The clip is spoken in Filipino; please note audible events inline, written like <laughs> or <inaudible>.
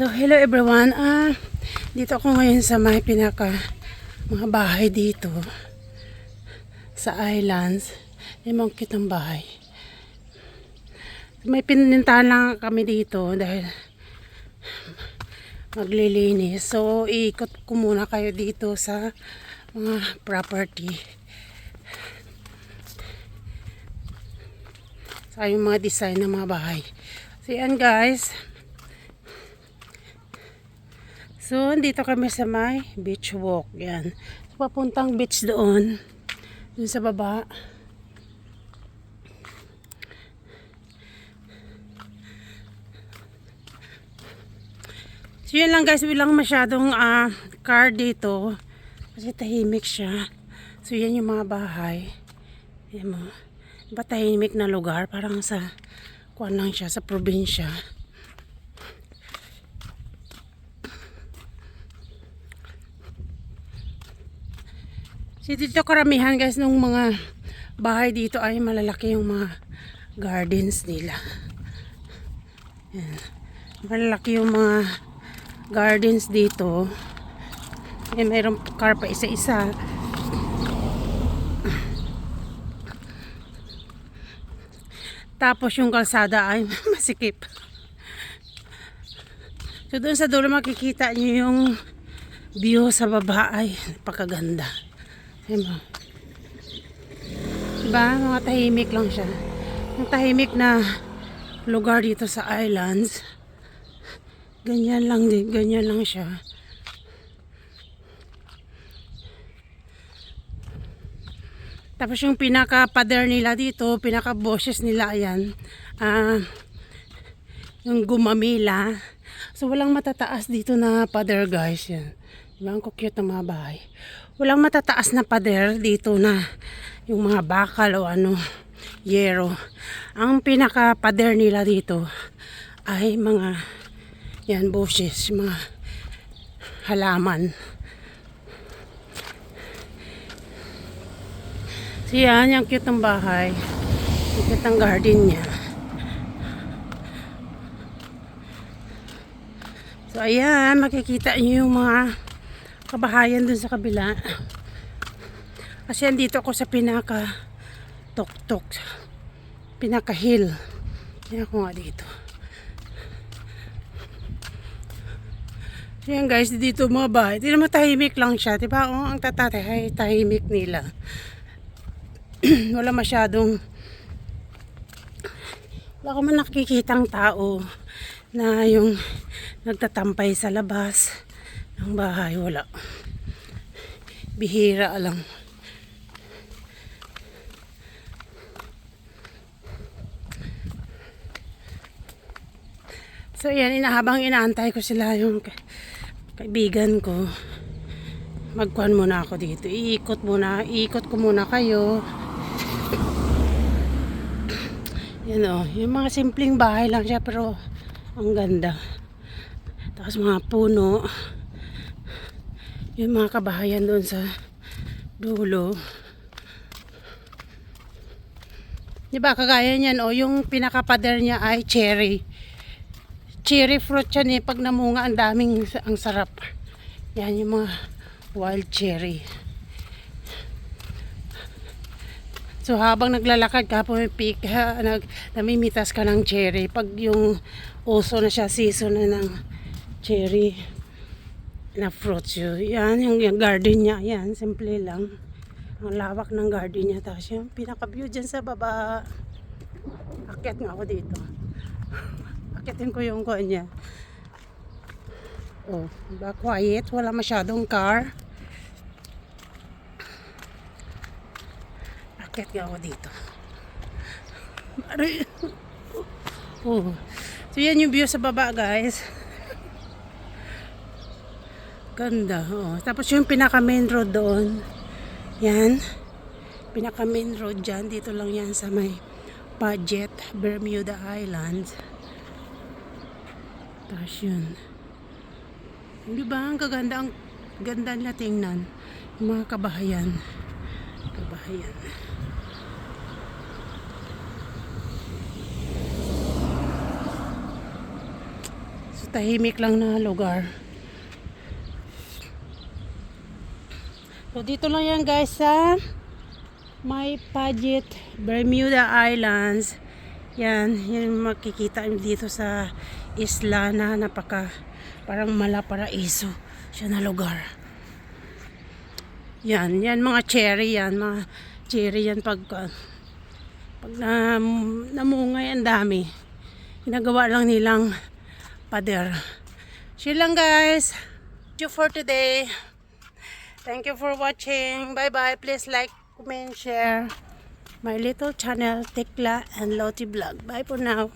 So, hello everyone. Ah, dito ako ngayon sa may pinaka mga bahay dito sa islands. Mga kitang bahay. May pinintahan lang kami dito dahil maglilinis. So, iikot ko muna kayo dito sa mga property. Sa yung mga design ng mga bahay. So, yan guys. So, dito kami sa may beach walk. Yan. So, papuntang beach doon. Doon sa baba. So, yun lang guys. Walang masyadong ah, car dito. Kasi tahimik siya. So, yan yung mga bahay. Yan mo. Ba tahimik na lugar? Parang sa, kuan lang siya, sa probinsya. So dito karamihan guys nung mga bahay dito ay malalaki yung mga gardens nila. Yan. Malalaki yung mga gardens dito. Eh, mayroong car pa isa-isa. Tapos yung kalsada ay <laughs> masikip. So doon sa dulo makikita nyo yung view sa baba ay napakaganda. Diba? Diba? Mga tahimik lang siya. Yung tahimik na lugar dito sa islands. Ganyan lang din. Ganyan lang siya. Tapos yung pinaka-pader nila dito, pinaka-bosses nila, ayan. Ah, yung gumamila. So, walang matataas dito na pader, guys. Yan. Diba? Ang cute ng mga bahay. Walang matataas na pader dito na yung mga bakal o ano, yero. Ang pinaka-pader nila dito ay mga yan, bushes, mga halaman. So yan, yung cute ng bahay. Yung cute ng garden niya. So ayan, makikita niyo yung mga kabahayan dun sa kabila. Kasi andito ako sa pinaka tok-tok. Pinaka hill. Yan ako nga dito. Yan guys, dito mga bahay. Di naman tahimik lang siya. Diba? Oh, ang tatatay, tahimik nila. <clears throat> wala masyadong wala ko man nakikitang tao na yung nagtatampay sa labas ng bahay wala bihira lang so yan inahabang inaantay ko sila yung ka- kaibigan ko magkuhan muna ako dito iikot muna iikot ko muna kayo yan o, yung mga simpleng bahay lang siya pero ang ganda. Tapos mga puno. Yung mga kabahayan doon sa dulo. Di ba kagaya niyan o, yung pinakapader niya ay cherry. Cherry fruit yan eh. Pag namunga, ang daming, ang sarap. Yan yung mga wild cherry. So habang naglalakad ka, pumipik, ha, nag, namimitas ka ng cherry. Pag yung uso na siya, season na ng cherry na fruits. Yan, yung, yung garden niya, yan, simple lang. Ang lawak ng garden niya. Tapos yung pinaka-view dyan sa baba. Akyat nga ako dito. <laughs> Akyatin ko yung kuha niya. Oh, diba? quiet, wala masyadong car. Akit nga ako dito. <laughs> <laughs> Oh. So yan yung view sa baba guys. Ganda. Oh. Tapos yung pinaka main road doon. Yan. Pinaka main road dyan. Dito lang yan sa may budget Bermuda Islands. Tapos yun. Di ba? Ang kaganda. Ang ganda nila tingnan. Yung mga kabahayan. Kabahayan. tahimik lang na lugar. So dito lang yan guys sa may Paget, Bermuda Islands. Yan, yan makikita dito sa isla na napaka parang malaparaiso siya na lugar. Yan, yan mga cherry yan, mga cherry yan pag uh, pag na, namungay ang dami. Ginagawa lang nilang pader. Yun lang guys. Thank you for today. Thank you for watching. Bye bye. Please like, comment, share my little channel Tekla and Loti Vlog. Bye for now.